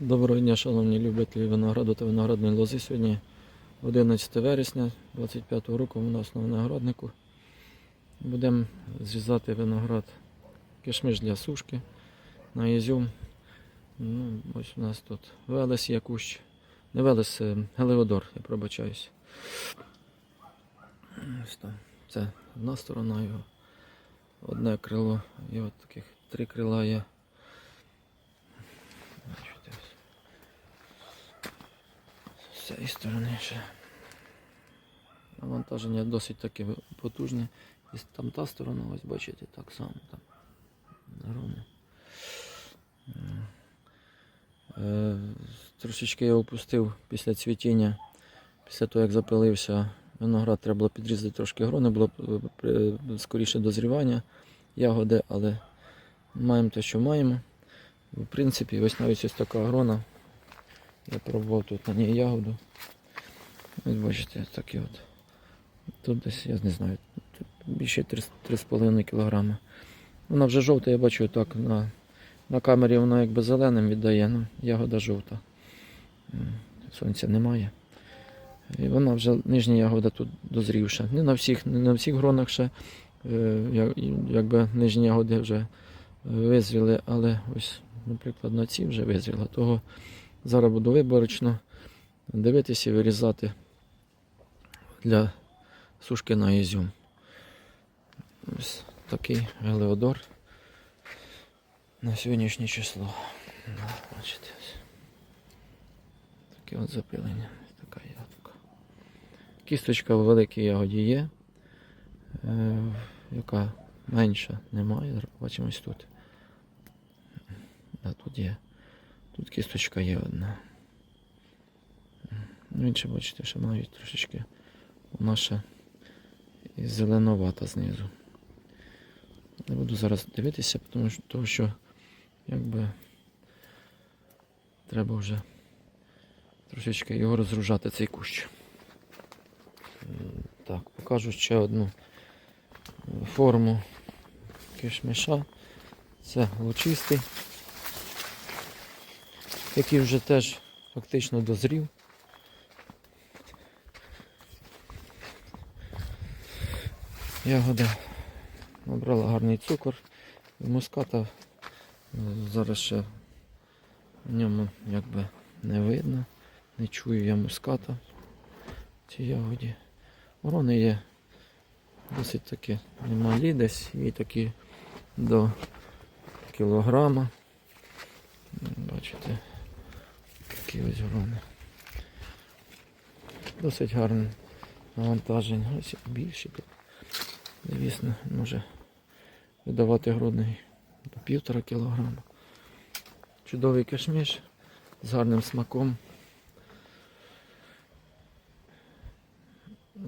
Доброго дня, шановні любителі винограду та виноградної лози. Сьогодні 11 вересня 25 року у нас на винограднику. Будемо зрізати виноград кишмиш для сушки на ізюм. Ну, ось у нас тут велес є кущ. Не велес, е, гелеодор, я пробачаюсь. Це одна сторона його, одне крило. І от таких три крила є. Бачите, ось. З цієї сторони ще. Навантаження досить таке потужне. І там та сторона, ось бачите, так само там. Ровно. Е, Трошечки я опустив після цвітіння, після того як запилився виноград, треба було підрізати трошки грони, було е, скоріше дозрівання ягоди, але маємо те, що маємо. В принципі, ось навіть ось така грона. Я пробував тут на ній ягоду. Ось бачите, такі от. Тут десь, я не знаю, більше 3,5 кг. Вона вже жовта, я бачу так на, на камері вона якби зеленим віддає, ну, ягода жовта. Сонця немає. І вона вже нижня ягода тут дозрівша. Не на всіх, не на всіх гронах ще е, якби нижні ягоди вже визріли, але ось, наприклад, на ці вже визріла. Того зараз буду виборочно дивитися і вирізати для сушки на ізюм. Ось такий гелеодор на сьогоднішнє число. Ну, Бачите, таке от запилення, така ягодка. Кісточка в великій ягоді є, е, яка менша немає. Зараз Бачимо ось тут. Да, тут є. Тут кісточка є одна. Ну, інше, бачите, що навіть трошечки вона ще зеленовата знизу. Не буду зараз дивитися, тому що, того, що якби треба вже трошечки його розгружати цей кущ. Так, покажу ще одну форму кишмиша. Це лучистий, який вже теж фактично дозрів. Ягода набрала гарний цукор. Муската е, зараз ще в ньому якби не видно. Не чую я муската в цій ягоді. Ворони є досить таки немалі десь і такі до кілограма. Бачите, такі ось грони. Досить гарне навантаження. Ось більші тут. Звісно, може видавати грудний до півтора кілограма. Чудовий кишміш з гарним смаком.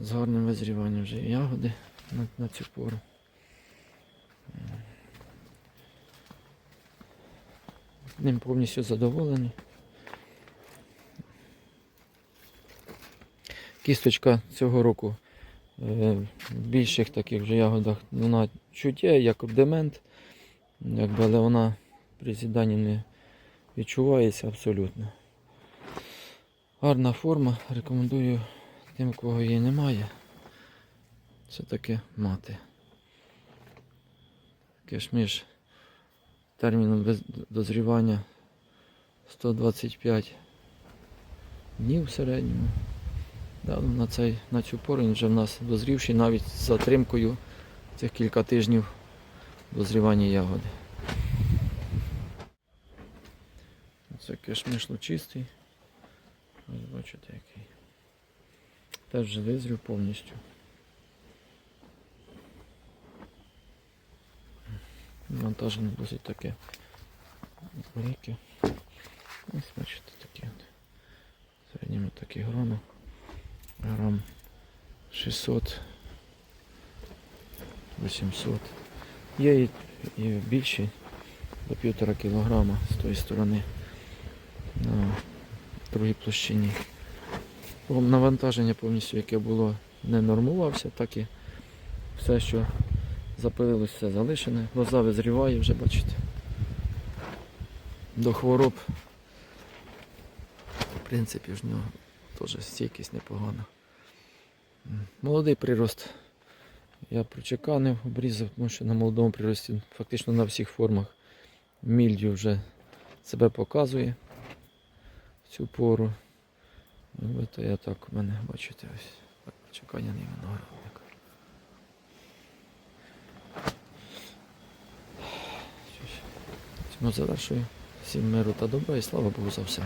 З гарним визріванням вже ягоди на, на цю пору. Ним повністю задоволений. Кісточка цього року е, в більших таких вже ягодах вона чуттє, як ордемент, якби, але вона при з'їданні не відчувається абсолютно. Гарна форма, рекомендую тим, кого її немає. Це таке мати. Кишміш терміном дозрівання 125 днів в середньому. Да, на, цей, на цю він вже в нас дозрівший навіть з затримкою цих кілька тижнів дозрівання ягоди. Це кишмиш лучистий. Ось бачите який. Теж визрів повністю. Навантаження досить таке велике. Ось бачите такі. В середньому такі грони. Грам 600 800. Є і, і більші до півтора кілограма з тої сторони на другій площині. Навантаження повністю, яке було, не нормувався, так і все, що запилилось, все залишене. Лоза визріває вже, бачите. До хвороб в принципі, в нього теж стійкість непогана. Молодий прирост. Я прочеканив, обрізав, тому що на молодому прирості фактично на всіх формах мільдю вже себе показує в цю пору. Ну, то я так, у мене, бачите, ось так, прочеканяний виноградник. Що Цьому завершую. Всім миру та добра і слава Богу за все.